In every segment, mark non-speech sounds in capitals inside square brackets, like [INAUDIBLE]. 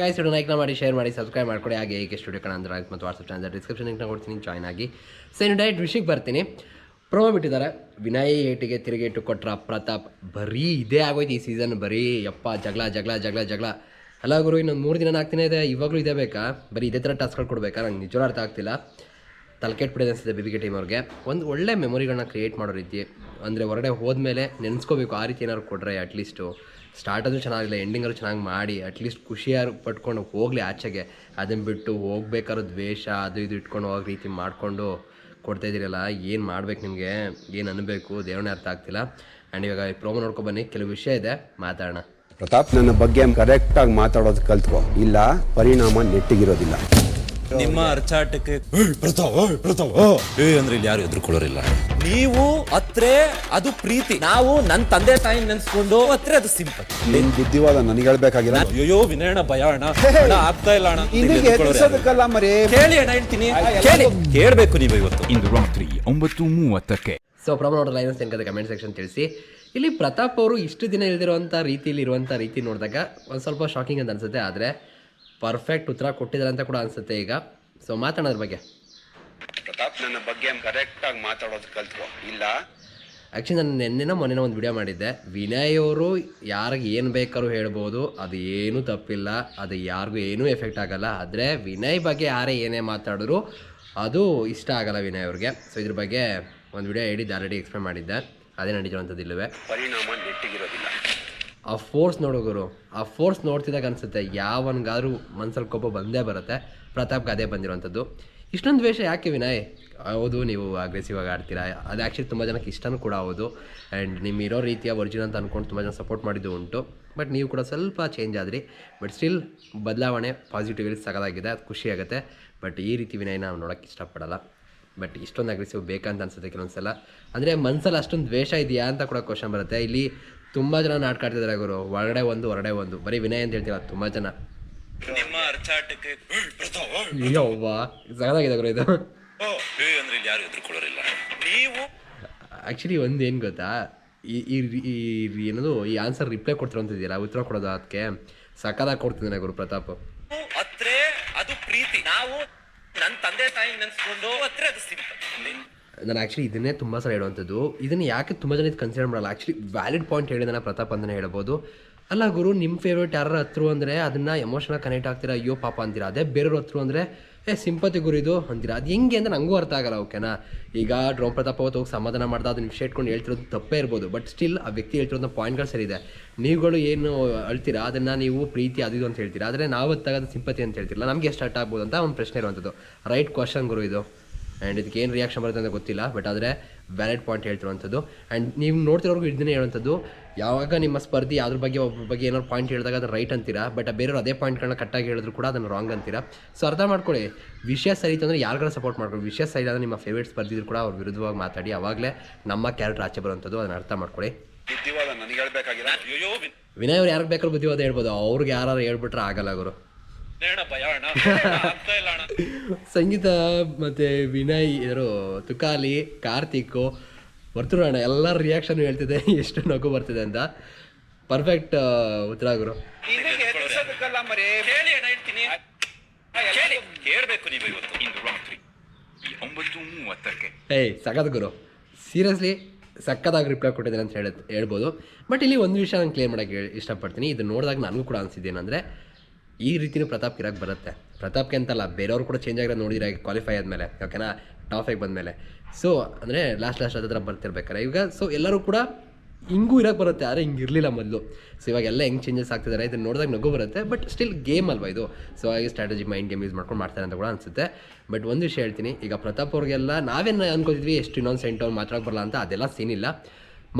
Guys video ಲೈಕ್ನ ಮಾಡಿ share ಮಾಡಿ subscribe ಮಾಡ್ಕೊಳ್ಳಿ ಹಾಗೆ ಏಕೆ ಸ್ಟುಡಿಯೋ ಕಣ ಮತ್ತು ವಾಟ್ಸಪ್ ಚಾನಲ್ ಡಿಸ್ಕ್ರಿಪ್ಷನ್ ಲಿಂಕ್ನ ಕೊಡ್ತೀನಿ. ಜಾಯ್ನ್ ಆಗಿ. ಸೊ ಇನ್ನು ಡೈರೆಕ್ಟ್ ವಿಷಯಕ್ಕೆ ಬರ್ತೀನಿ. ಪ್ರೋಮೋ ಬಿಟ್ಟಿದ್ದಾರೆ. ವಿನಯ್ ಏಟಿಗೆ ತಿರುಗೇಟು ಕೊಟ್ರ ಪ್ರತಾಪ್. ಬರೀ ಇದೇ ಆಗೋಯ್ತು ಈ ಸೀಸನ್ ಬರೀ ಯಪ್ಪ, ಜಗಳ ಜಗಳ ಜಗಳ ಜಗಳ. ಅಲ್ಲ ಗುರು, ಇನ್ನೊಂದು ಮೂರು ದಿನ ಆಗ್ತೀನಿ ಇದೆ. ಇವಾಗಲೂ ಇದೇ ಬೇಕಾ? ಬರೀ ಇದೇ ಥರ ಟಾಸ್ಕ್ಗಳು ಕೊಡಬೇಕಾ? ನಂಗೆ ನಿಜವೂ ಅರ್ಥ ಆಗ್ತಿಲ್ಲ. ತಲೆಕೆಟ್ಬಿಟ್ಟಿದೆ ಅನಿಸುತ್ತೆ ಬಿ ಬಿ ಕೆ ಟೀಮ್ ಅವ್ರಿಗೆ. ಒಂದು ಒಳ್ಳೆ ಮೆಮೊರಿಗಳನ್ನ ಕ್ರಿಯೇಟ್ ಮಾಡೋ ರೀತಿ. ಅಂದರೆ ಹೊರಗಡೆ ಹೋದ್ಮೇಲೆ ನೆನೆಸ್ಕೋಬೇಕು. ಆ ರೀತಿ ಏನಾದ್ರು ಕೊಡ್ರೆ ಅಟ್ಲೀಸ್ಟು ಸ್ಟಾರ್ಟದು ಚೆನ್ನಾಗಿಲ್ಲ ಎಂಡಿಂಗರು ಚೆನ್ನಾಗಿ ಮಾಡಿ ಅಟ್ಲೀಸ್ಟ್ ಖುಷಿಯಾರು ಪಟ್ಕೊಂಡು ಹೋಗಲಿ ಆಚೆಗೆ. ಅದನ್ನು ಬಿಟ್ಟು ಹೋಗ್ಬೇಕಾದ್ರೂ ದ್ವೇಷ, ಅದು ಇದು ಇಟ್ಕೊಂಡು ಹೋಗೋ ರೀತಿ ಮಾಡಿಕೊಂಡು ಕೊಡ್ತಾ ಇದ್ದೀರಲ್ಲ, ಏನು ಮಾಡ್ಬೇಕು ನಿಮಗೆ? ಏನು ಅನ್ನಬೇಕು ದೇವನೇ ಅರ್ಥ ಆಗ್ತಿಲ್ಲ. ಆ್ಯಂಡ್ ಇವಾಗ ಪ್ರೋಮೋ ನೋಡ್ಕೊಂಡು ಬನ್ನಿ, ಕೆಲವು ವಿಷಯ ಇದೆ, ಮಾತಾಡೋಣ. ಪ್ರತಾಪ್, ನನ್ನ ಬಗ್ಗೆ ಕರೆಕ್ಟಾಗಿ ಮಾತಾಡೋದು ಕಲ್ತ್ಕೋ. ಇಲ್ಲ, ಪರಿಣಾಮ ನೆಟ್ಟಿಗಿರೋದಿಲ್ಲ. ನಿಮ್ಮ ಅರ್ಚಾಟಕ್ಕೆ "ಏಯ್ ಪ್ರತಾಪ್ ಏಯ್ ಪ್ರತಾಪ್ ಏ. ಅಂದ್ರೆ ಇಲ್ಲಿ ಯಾರು ಎದುರುಕೊಳ್ಳೋರಿಲ್ಲ. ನೀವು ಅತ್ರೆ ಅದು ಪ್ರೀತಿ. ನಾವು ನನ್ನ ತಂದೆ ತಾಯಿ ನೆನ್ಸ್ಕೊಂಡು ಅತ್ರೆ ಅದು ಸಿಂಪಲ್ ನಿನ್ ಬುದ್ಧಿವಾದ ನನಗೆ ಹೇಳ್ಬೇಕಾಗಿಲ್ಲ? ಅಯ್ಯೋ ವಿನಯಣ ಭಯ ಅಣ್ಣ ಅಣ್ಣ, ಆಗ್ತಾ ಇಲ್ಲ ಅಣ್ಣ. ಇಲ್ಲಿ ನಿನಗೆ ಎದುರುಕೊಳ್ಳೋರು ಯಾರು? ಎದುರಿಸೋದಕ್ಕಲ್ಲ ಮರಿ. ಕೇಳಿ ಅಣ್ಣ ಹೇಳ್ತೀನಿ. ಕೇಳಿ. ಕೇಳ್ಬೇಕು ನೀವು ಇವತ್ತು. ಇಂದು ರಾತ್ರಿ ಒಂಬತ್ತು ಮೂವತ್ತಕ್ಕೆ. ಸೊ ಪ್ರಾಬ್ಲಮ್ ನೋಡೋ ಲೈನ್ಸ್ ಹೆಂಗದೆ ಕಮೆಂಟ್ ಸೆಕ್ಷನ್ ತಿಳಿಸಿ. ಇಲ್ಲಿ ಪ್ರತಾಪ್ ಅವರು ಇಷ್ಟು ದಿನ ಇಲ್ದಿರುವಂಥ ರೀತಿಯಲ್ಲಿ ಇರುವಂತ ರೀತಿ ನೋಡಿದಾಗ ಒಂದು ಸ್ವಲ್ಪ ಶಾಕಿಂಗ್ ಅಂತ ಅನ್ಸುತ್ತೆ. ಆದರೆ ಪರ್ಫೆಕ್ಟ್ ಉತ್ತರ ಕೊಟ್ಟಿದ್ದಾರೆ ಅಂತ ಕೂಡ ಅನ್ಸುತ್ತೆ ಈಗ. ಸೊ ಮಾತಾಡೋದ್ರ ಬಗ್ಗೆ. ಪ್ರತಾಪ್ ನನ್ನ ಬಗ್ಗೆ ಕರೆಕ್ಟಾಗಿ ಮಾತಾಡೋದು ಕಲ್ತ್ಕೋ. ಇಲ್ಲ. ಆ್ಯಕ್ಚುಲಿ ನಾನು ನಿನ್ನೆನ ಮೊನ್ನೆನ ಒಂದು ವಿಡಿಯೋ ಮಾಡಿದ್ದೆ. ವಿನಯ್ ಅವರು ಯಾರಿಗೆ ಏನು ಬೇಕಾದ್ರೂ ಹೇಳ್ಬೋದು. ಅದು ಏನೂ ತಪ್ಪಿಲ್ಲ. ಅದು ಯಾರಿಗೂ ಏನೂ ಎಫೆಕ್ಟ್ ಆಗಲ್ಲ. ಆದರೆ ವಿನಯ್ ಬಗ್ಗೆ ಯಾರೇ ಏನೇ ಮಾತಾಡಿದ್ರು ಅದು ಇಷ್ಟ ಆಗಲ್ಲ ವಿನಯ್ ಅವ್ರಿಗೆ. ಸೊ ಇದ್ರ ಬಗ್ಗೆ ಒಂದು ವಿಡಿಯೋ ಹೇಳಿದ್ದೆ ಆಲ್ರೆಡಿ ಎಕ್ಸ್ಪ್ಲೇನ್ ಮಾಡಿದ್ದೆ. ಅದೇ ನಡೀತಿರುವಂಥದ್ದು ಇಲ್ಲವೇ. ಪರಿಣಾಮ ನೆಟ್ಟಿಗಿರೋದಿಲ್ಲ ಆ ಫೋರ್ಸ್ ನೋಡು ಗುರು. ಆ ಫೋರ್ಸ್ ನೋಡ್ತಿದ್ದಾಗ ಅನಿಸುತ್ತೆ, ಯಾವನ್ಗಾದ್ರೂ ಮನ್ಸಲ್ಲಿ ಕೋಪ ಬಂದೇ ಬರುತ್ತೆ. ಪ್ರತಾಪ್ಗೆ ಅದೇ ಬಂದಿರುವಂಥದ್ದು. ಇಷ್ಟೊಂದು ದ್ವೇಷ ಯಾಕೆ ವಿನಯ್? ಹೌದು, ನೀವು ಅಗ್ರೆಸಿವ್ ಆಗಿ ಆಡ್ತೀರಾ. ಅದು ಆ್ಯಕ್ಚುಲಿ ತುಂಬ ಜನಕ್ಕೆ ಇಷ್ಟನೂ ಕೂಡ ಹೌದು. ಆ್ಯಂಡ್ ನಿಮ್ಮ ಇರೋ ರೀತಿಯ ಒರಿಜಿನಲ್ ಅಂತ ಅಂದ್ಕೊಂಡು ತುಂಬ ಜನ ಸಪೋರ್ಟ್ ಮಾಡಿದ್ದು ಉಂಟು. ಬಟ್ ನೀವು ಕೂಡ ಸ್ವಲ್ಪ ಚೇಂಜ್ ಆದ್ರಿ. ಬಟ್ ಸ್ಟಿಲ್ ಬದಲಾವಣೆ ಪಾಸಿಟಿವ್ಲಿ ಸಗದಾಗಿದೆ ಅದು ಖುಷಿ ಆಗುತ್ತೆ. ಬಟ್ ಈ ರೀತಿ ವಿನಯ್ ನಾವು ನೋಡೋಕ್ಕೆ ಇಷ್ಟಪಡಲ್ಲ. ಬಟ್ ಇಷ್ಟೊಂದು ಅಗ್ರೆಸಿವ್ ಬೇಕಂತ ಅನ್ಸುತ್ತೆ ಕೆಲವೊಂದ್ಸಲ. ಅಂದರೆ ಮನ್ಸಲ್ಲಿ ಅಷ್ಟೊಂದು ದ್ವೇಷ ಇದೆಯಾ ಅಂತ ಕೂಡ ಕ್ವಶನ್ ಬರುತ್ತೆ. ಇಲ್ಲಿ ತುಂಬ ಜನ ನಾಟಕ ಆಡ್ತಿದ್ದಾರೆ ಗುರು. ಒಳಗಡೆ ಒಂದು ಹೊರಗಡೆ ಒಂದು. ಬರೀ ವಿನಯ್ ಅಂತ ಹೇಳ್ತೀರ? ತುಂಬ ಜನ. ನಿಮ್ಮ ಅರ್ಚಾಟಕ್ಕೆ "ಏಯ್ ಪ್ರತಾಪ್ ಸಗದಾಗಿದೆ ಗುರು ಇದು. ಅಂದ್ರೆ ಯಾರು ಎದುರುಕೊಳ್ಳೋರಿಲ್ಲ. ನೀವು? ಆ್ಯಕ್ಚುಲಿ ಒಂದು ಏನು ಗೊತ್ತಾ? ಈ ಈ ಏನದು ಈ ಆನ್ಸರ್ ರಿಪ್ಲೈ ಕೊಡ್ತಿರೋಂತಿದ್ದೀರಾ ಉತ್ತರ ಕೊಡೋದು ಅದಕ್ಕೆ. ಸಕದಾಗಿ ಕೊಡ್ತಿದ್ದಾನೆ ಗುರು ಪ್ರತಾಪ್. ಅತ್ರೆ ಅದು ಪ್ರೀತಿ. ನಾವು ನನ್ನ ತಂದೆ ತಾಯಿ ನೆನೆಸ್ಕೊಂಡು ಅತ್ರೆ ಅದು ಸಿಂಪಲ್. ನಾನು ಆ್ಯಕ್ಚುಲಿ ಇದನ್ನೇ ತುಂಬ ಸಲ ಹೇಳುವಂಥದ್ದು. ಇದನ್ನು ಯಾಕೆ ತುಂಬ ಜನ ಇದು ಕನ್ಸಿಡರ್ ಮಾಡಲ್ಲ? ಆ್ಯಕ್ಚುಲಿ ವ್ಯಾಲಿಡ್ ಪಾಯಿಂಟ್ ಹೇಳಿದಾನೆ ಪ್ರತಾಪ್ ಅಂತಲೇ ಹೇಳ್ಬೋದು. ಅಲ್ಲ ಗುರು ನಿಮ್ಮ ಫೇವ್ರೇಟ್ ಯಾರು ಹತ್ರ ಅಂದರೆ ಅದನ್ನು ಎಮೋಷನಲ್ ಕನೆಕ್ಟ್ ಆಗ್ತೀರಾ? ಅಯ್ಯೋ ಪಾಪ ಅಂತೀರಾ? ಅದೇ ಬೇರೆಯವ್ರ ಹತ್ರ ಅಂದರೆ, ಏ ಸಿಂಪತಿ ಗುರು ಇದು ಅಂತೀರಾ? ಅದು ಹೆಂಗೆ ಅಂತ ನನಗೂ ಅರ್ಥ ಆಗಲ್ಲ ಓಕೆನಾ ಈಗ ಡ್ರೋಮ್ ಪ್ರತಾಪ್ ಅವತ್ತು ಹೋಗಿ ಸಮಾಧಾನ ಮಾಡ್ದೆ, ಅದನ್ನ ವಿಷಯ ಇಟ್ಕೊಂಡು ಹೇಳ್ತಿರೋದು ತಪ್ಪೇ ಇರ್ಬೋದು. ಬಟ್ ಸ್ಟಿಲ್ ಆ ವ್ಯಕ್ತಿ ಹೇಳ್ತಿರೋದು ಪಾಯಿಂಟ್ಗಳು ಸರಿ ಇದೆ ನೀವುಗಳು ಏನು ಅಳ್ತೀರಾ? ಅದನ್ನು ನೀವು ಪ್ರೀತಿ ಅದು ಇದು ಅಂತ ಹೇಳ್ತೀರಾ? ಆದರೆ ನಾವು ಹತ್ತಾಗ ಸಿಂಪತಿ ಅಂತ ಹೇಳ್ತಿರಲ್ಲ, ನಮಗೆ ಎಷ್ಟು ಅರ್ಥ ಆಗ್ಬೋದು ಅಂತ ಒಂದು ಪ್ರಶ್ನೆ ಇರುವಂಥದ್ದು. ರೈಟ್ ಕ್ವಶನ್ ಗುರು ಇದು. ಆ್ಯಂಡ್ ಇದಕ್ಕೆ ಏನು ರಿಯಾಕ್ಷನ್ ಬರುತ್ತೆ ಅಂತ ಗೊತ್ತಿಲ್ಲ ಬಟ್ ಆದರೆ ವ್ಯಾಲಿಡ್ ಪಾಯಿಂಟ್ ಹೇಳ್ತಿರುವಂಥದ್ದು. ಆ್ಯಂಡ್ ನೀವು ನೋಡ್ತಿರೋರ್ಗು ಇದನ್ನೇ ಹೇಳುವಂಥದ್ದು ಯಾವಾಗ ನಿಮ್ಮ ಸ್ಪರ್ಧಿ ಅದ್ರ ಬಗ್ಗೆ ಒಬ್ಬ ಬಗ್ಗೆ ಏನಾದ್ರು ಪಾಯಿಂಟ್ ಹೇಳಿದಾಗ ಅದು ರೈಟ್ ಅಂತೀರಾ? ಬಟ್ ಬೇರೆಯವ್ರು ಅದೇ ಪಾಯಿಂಟ್ಗಳನ್ನ ಕಟ್ಟಾಗಿ ಹೇಳಿದ್ರು ಕೂಡ ಅದನ್ನು ರಾಂಗ್ ಅಂತೀರಾ? ಸೊ ಅರ್ಥ ಮಾಡ್ಕೊಳ್ಳಿ ವಿಷಯ ಸರಿ ಇತ್ತು ಅಂದರೆ ಯಾರಿಗಾರ ಸಪೋರ್ಟ್ ಮಾಡ್ಕೊಳ್ಳಿ. ವಿಷಯ ಸರಿ ಅಂದರೆ ನಿಮ್ಮ ಫೇವ್ರೇಟ್ ಸ್ಪರ್ಧಿದ್ರು ಕೂಡ ಅವ್ರ ವಿರುದ್ಧವಾಗಿ ಮಾತಾಡಿ ಅವಾಗಲೇ ನಮ್ಮ ಕ್ಯಾರೆಕ್ಟರ್ ಆಚೆ ಬರುವಂಥದ್ದು ಅದನ್ನು ಅರ್ಥ ಮಾಡ್ಕೊಳ್ಳಿ. ವಿನಯ್ ಅವ್ರು ಯಾರಿಗೆ ಬೇಕಾದ್ರೂ ಬುದ್ಧಿವಾದ ಹೇಳ್ಬೋದು. ಅವ್ರಿಗೆ ಯಾರು ಹೇಳ್ಬಿಟ್ರೆ ಆಗಲ್ಲ ಗುರು. [LAUGHS] ಸಂಗೀತ ಮತ್ತೆ ವಿನಯ್ ಇವರು ತುಕಾಲಿ ಕಾರ್ತಿಕ್ ಅಣ್ಣ ಎಲ್ಲ ರಿಯಾಕ್ಷನ್ ಹೇಳ್ತಿದೆ ಎಷ್ಟು ನಗು ಬರ್ತಿದೆ ಅಂತ. ಪರ್ಫೆಕ್ಟ್ ಉತ್ತರ ಗುರು. ಏಯ್ ಸಖತ್ ಗುರು. ಸೀರಿಯಸ್ಲಿ ಸಕ್ಕದಾಗಿ ರಿಪ್ಲೈ ಕೊಟ್ಟಿದ್ದೀನಿ ಅಂತ ಹೇಳ ಹೇಳ್ಬೋದು. ಬಟ್ ಇಲ್ಲಿ ಒಂದು ವಿಷಯ ನಾನು ಕ್ಲಿಯರ್ ಮಾಡೋಕ್ಕೆ ಇಷ್ಟಪಡ್ತೀನಿ. ಇದು ನೋಡಿದಾಗ ನನಗೂ ಕೂಡ ಅನಿಸಿದ್ದೇನೆಂದರೆ ಈ ರೀತಿನೂ ಪ್ರತಾಪ್ ಕಿರಾಕ್ ಬರುತ್ತೆ. ಪ್ರತಾಪ್ಗೆ ಅಂತಲ್ಲ, ಬೇರೆಯವ್ರು ಕೂಡ ಚೇಂಜ್ ಆಗಿರೋದು ನೋಡಿದ್ರೆ ಕ್ವಾಲಿಫೈ ಆದಮೇಲೆ, ಓಕೆನಾ? ಟಾಫಿಗೆ ಬಂದಮೇಲೆ. ಸೊ ಅಂದರೆ ಲಾಸ್ಟ್ ಲಾಸ್ಟ್ ಹತ್ರ ಬರ್ತಿರ್ಬೇಕಾರೆ. ಈಗ ಸೊ ಎಲ್ಲರೂ ಕೂಡ ಹಿಂಗೂ ಇರೋಕ್ಕೆ ಬರುತ್ತೆ, ಆದರೆ ಹಿಂಗೆ ಇರಲಿಲ್ಲ ಮೊದಲು. ಸೊ ಇವಾಗ ಎಲ್ಲ ಹೆಂಗೆ ಚೇಂಜಸ್ ಆಗ್ತಿದ್ದಾರೆ ಇದನ್ನು ನೋಡಿದಾಗ ನಗು ಬರುತ್ತೆ ಬಟ್ ಸ್ಟಿಲ್ ಗೇಮ್ ಅಲ್ವಾ ಇದು? ಸೊ ಹಾಗೆ ಸ್ಟ್ರಾಟಜಿ ಮೈಂಡ್ ಗೇಮ್ ಯೂಸ್ ಮಾಡ್ಕೊಂಡು ಮಾಡ್ತಾರೆ ಅಂತ ಕೂಡ ಅನಿಸುತ್ತೆ. ಬಟ್ ಒಂದು ವಿಷಯ ಹೇಳ್ತೀನಿ, ಈಗ ಪ್ರತಾಪ್ ಅವ್ರಿಗೆಲ್ಲ ನಾವೇನು ಅನ್ಕೋತಿದ್ವಿ ಎಷ್ಟು ಇನ್ನೊಂದು ಸೆಂಟ್ ಅವ್ರು ಮಾತಾಡಕ್ಕೆ ಬರಲ್ಲ ಅಂತ ಅದೆಲ್ಲ ಸೀನಿಲ್ಲ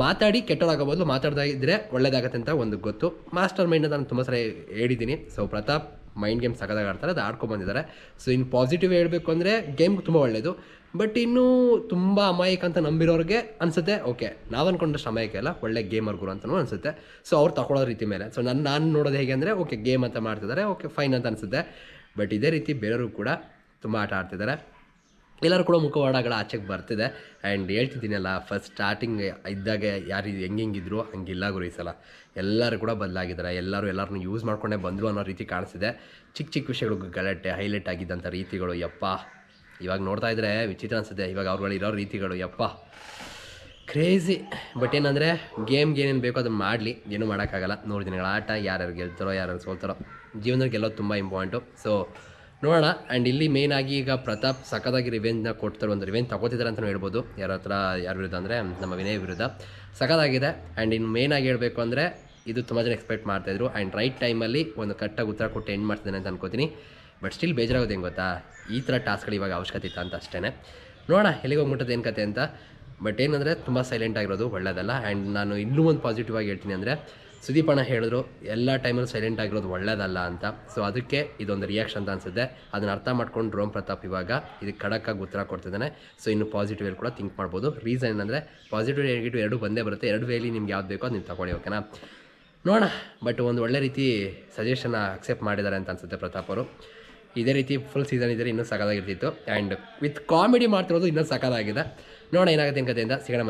ಮಾತಾಡಿ ಕೆಟ್ಟವರಾಗೋ ಬದಲು ಮಾತಾಡ್ತಾ ಇದ್ದರೆ ಒಳ್ಳೇದಾಗತ್ತೆ ಅಂತ ಒಂದು ಗೊತ್ತು. ಮಾಸ್ಟರ್ ಮೈಂಡ್ ನಾನು ತುಂಬ ಸಲ ಹೇಳಿದ್ದೀನಿ. ಸೊ ಪ್ರತಾಪ್ ಮೈಂಡ್ ಗೇಮ್ ಸಗದಾಗ ಆಡ್ತಾರೆ, ಅದು ಆಡ್ಕೊಂಡು ಬಂದಿದ್ದಾರೆ. ಸೊ ಇನ್ನು ಪಾಸಿಟಿವ್ ಹೇಳಬೇಕು ಅಂದರೆ ಗೇಮ್ ತುಂಬ ಒಳ್ಳೆಯದು ಬಟ್ ಇನ್ನೂ ತುಂಬ ಅಮಾಯಕ ಅಂತ ನಂಬಿರೋರಿಗೆ ಅನಿಸುತ್ತೆ ಓಕೆ ನಾವು ಅಂದ್ಕೊಂಡಷ್ಟು ಅಮಾಯಕ ಅಲ್ಲ, ಒಳ್ಳೆ ಗೇಮರ್ ಗುರು ಅಂತಲೂ ಅನಿಸುತ್ತೆ. ಸೊ ಅವ್ರು ತಗೊಳ್ಳೋ ರೀತಿ ಮೇಲೆ. ಸೊ ನಾನು ನಾನು ನೋಡೋದು ಹೇಗೆ ಅಂದರೆ ಓಕೆ ಗೇಮ್ ಅಂತ ಮಾಡ್ತಿದ್ದಾರೆ ಓಕೆ ಫೈನ್ ಅಂತ ಅನಿಸುತ್ತೆ. ಬಟ್ ಇದೇ ರೀತಿ ಬೇರೆಯವರು ಕೂಡ ತುಂಬ ಆಟ ಆಡ್ತಿದ್ದಾರೆ. ಎಲ್ಲರೂ ಕೂಡ ಮುಖವಾಡಗಳ ಆಚೆಗೆ ಬರ್ತಿದೆ. ಆ್ಯಂಡ್ ಹೇಳ್ತಿದ್ದೀನಲ್ಲ ಫಸ್ಟ್ ಸ್ಟಾರ್ಟಿಂಗ್ ಇದ್ದಾಗ ಯಾರು ಹೆಂಗೆ ಹೆಂಗಿದ್ರು, ಹಂಗಿಲ್ಲ ಗುರು ಈ ಸಲ. ಎಲ್ಲರೂ ಕೂಡ ಬದಲಾಗಿದ್ದಾರೆ. ಎಲ್ಲರೂ ಎಲ್ಲರನ್ನೂ ಯೂಸ್ ಮಾಡ್ಕೊಂಡೇ ಬಂದರು ಅನ್ನೋ ರೀತಿ ಕಾಣಿಸ್ತಿದೆ. ಚಿಕ್ಕ ಚಿಕ್ಕ ವಿಷಯಗಳು ಗಲಾಟೆ ಹೈಲೈಟ್ ಆಗಿದ್ದಂಥ ರೀತಿಗಳು, ಯಪ್ಪ. ಇವಾಗ ನೋಡ್ತಾ ಇದ್ದರೆ ವಿಚಿತ್ರ ಅನಿಸುತ್ತೆ. ಇವಾಗ ಅವ್ರುಗಳು ಇರೋ ರೀತಿಗಳು, ಯಪ್ಪ. ಕ್ರೇಜಿ ಬಟ್ ಏನಂದರೆ ಗೇಮ್ಗೆ ಏನೇನು ಬೇಕೋ ಅದನ್ನು ಮಾಡಲಿ. ಏನೂ ಮಾಡೋಕ್ಕಾಗಲ್ಲ. ನೂರು ದಿನಗಳ ಆಟ, ಯಾರ್ಯಾರು ಗೆಲ್ತಾರೋ, ಯಾರ್ಯಾರು ಸೋಲ್ತಾರೋ. ಜೀವನದಲ್ಲಿ ಗೆಲ್ಲೋದು ತುಂಬ ಇಂಪಾರ್ಟೆಂಟು ಸೊ ನೋಡೋಣ. ಆ್ಯಂಡ್ ಇಲ್ಲಿ ಮೇನ್ ಆಗಿ ಈಗ ಪ್ರತಾಪ್ ಸಖತ್ತಾಗಿ ರಿವೆಂಜ್ನ ಕೊಡ್ತಾರೆ ಒಂದು ರಿವೆಂಜ್ ತಗೋತಿದ್ದಾರೆ ಅಂತಲೂ ಹೇಳ್ಬೋದು. ಯಾರ ಹತ್ರ, ಯಾರ ವಿರುದ್ಧ ಅಂದರೆ ನಮ್ಮ ವಿನಯ್ ವಿರುದ್ಧ. ಸಖತ್ತಾಗಿದೆ ಆ್ಯಂಡ್ ಇನ್ನು ಮೇನ್ ಆಗಿ ಹೇಳಬೇಕು ಅಂದರೆ ಇದು ತುಂಬ ಜನ ಎಕ್ಸ್ಪೆಕ್ಟ್ ಮಾಡ್ತಾಯಿದ್ರು ಆ್ಯಂಡ್ ರೈಟ್ ಟೈಮಲ್ಲಿ ಒಂದು ಕಟ್ಟಾಗಿ ಉತ್ತರ ಕೊಟ್ಟು ಎಂಡ್ ಮಾಡ್ತಿದ್ದೇನೆ ಅಂತ ಅನ್ಕೋತೀನಿ. ಬಟ್ ಸ್ಟಿಲ್ ಬೇಜಾರಾಗೋದು ಹೆಂಗೆ ಗೊತ್ತಾ? ಈ ಥರ ಟಾಸ್ಕ್ಗಳು ಇವಾಗ ಅವಶ್ಯಕತೆ ಇತ್ತು ಅಂತ ಅಷ್ಟೇ ನೋಡೋಣ, ಎಲ್ಲಿಗೆ ಹೋಗ್ಬಿಟ್ಟದ್ದು ಏನು ಕತೆ ಅಂತ. ಬಟ್ ಏನಂದರೆ ತುಂಬ ಸೈಲೆಂಟ್ ಆಗಿರೋದು ಒಳ್ಳೆಯದಲ್ಲ ಆ್ಯಂಡ್ ನಾನು ಇನ್ನೂ ಒಂದು ಪಾಸಿಟಿವ್ ಆಗಿ ಹೇಳ್ತೀನಿ ಅಂದರೆ ಸುದೀಪ್ ಅಣ್ಣ ಹೇಳಿದ್ರು, ಎಲ್ಲ ಟೈಮಲ್ಲಿ ಸೈಲೆಂಟ್ ಆಗಿರೋದು ಒಳ್ಳೇದಲ್ಲ ಅಂತ. ಸೊ ಅದಕ್ಕೆ ಇದೊಂದು ರಿಯಾಕ್ಷನ್ ಅಂತ ಅನಿಸುತ್ತೆ. ಅದನ್ನು ಅರ್ಥ ಮಾಡ್ಕೊಂಡು ರೋಮ್ ಪ್ರತಾಪ್ ಇವಾಗ ಇದಕ್ಕೆ ಖಡಕ್ಕಾಗಿ ಉತ್ತರ ಕೊಡ್ತಿದ್ದಾನೆ. ಸೊ ಇನ್ನು ಪಾಸಿಟಿವ್ ಕೂಡ ಥಿಂಕ್ ಮಾಡ್ಬೋದು. ರೀಸನ್ ಏನಂದರೆ ಪಾಸಿಟಿವ್ ನೆಗೆಟಿವ್ ಎರಡು ಬಂದೇ ಬರುತ್ತೆ. ಎರಡು ವೇಲಿ ನಿಮ್ಗೆ ಯಾವ್ದು ಬೇಕೋ ಅದು ನೀವು ತಗೊಳ್ಳಿ ಓಕೆನಾ ನೋಡೋಣ. ಬಟ್ ಒಂದು ಒಳ್ಳೆ ರೀತಿ ಸಜೆಷನ್ ಅಕ್ಸೆಪ್ಟ್ ಮಾಡಿದ್ದಾರೆ ಅಂತ ಅನಿಸುತ್ತೆ ಪ್ರತಾಪ್ ಅವರು. ಇದೇ ರೀತಿ ಫುಲ್ ಸೀಸನ್ ಇದ್ದರೆ ಇನ್ನೂ ಸಕದಾಗಿರ್ತಿತ್ತು ಆ್ಯಂಡ್ ವಿತ್ ಕಾಮಿಡಿ ಮಾಡ್ತಿರೋದು ಇನ್ನೂ ಸಕದಾಗಿದೆ ನೋಡೋಣ ಏನಾಗುತ್ತೆ ಕಥೆಯಿಂದ. ಸಿಗೋಣ